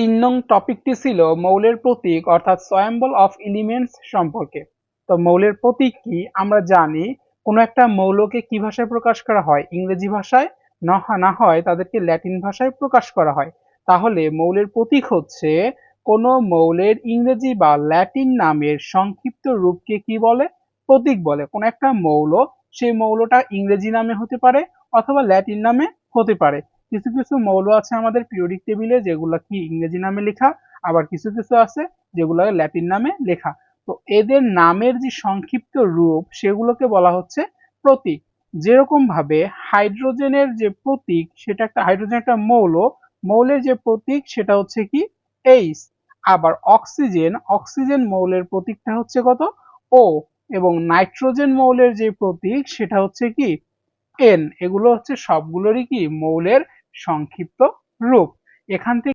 তিন নং টপিকটি ছিল মৌলের প্রতীক, অর্থাৎ সয়াম্বল অফ এলিমেন্টস সম্পর্কে। তো মৌলের প্রতীক কি? আমরা জানি কোনো একটা মৌলকে কি ভাষায় প্রকাশ করা হয়? ইংরেজি ভাষায়? না না হয়, তাদেরকে ল্যাটিন ভাষায় প্রকাশ করা হয়। তাহলে মৌলের প্রতীক হচ্ছে কোন মৌলের ইংরেজি বা ল্যাটিন নামের সংক্ষিপ্ত রূপকে কি বলে? প্রতীক বলে। কোন একটা মৌল, সেই মৌলটা ইংরেজি নামে হতে পারে অথবা ল্যাটিন নামে হতে পারে। কিছু কিছু মৌল আছে আমাদের পিরিয়ডিক টেবিলে যেগুলো কি ইংরেজি নামে লেখা, আবার কিছু কিছু আছে যেগুলো ল্যাটিন নামে লেখা। তো এদের নামের যে সংক্ষিপ্ত রূপ, সেগুলোকে বলা হচ্ছে প্রতীক। যেরকম ভাবে হাইড্রোজেনের যে প্রতীক, সেটা একটা হাইড্রোজেন একটা মৌল, মৌলের যে প্রতীক সেটা হচ্ছে কি? এইচ আবার অক্সিজেন অক্সিজেন মৌলের প্রতীকটা হচ্ছে কত? ও এবং নাইট্রোজেন মৌলের যে প্রতীক, সেটা হচ্ছে কি? এন এগুলো হচ্ছে সবগুলোরই কি? মৌলের সংক্ষিপ্ত রূপ। এখান থেকে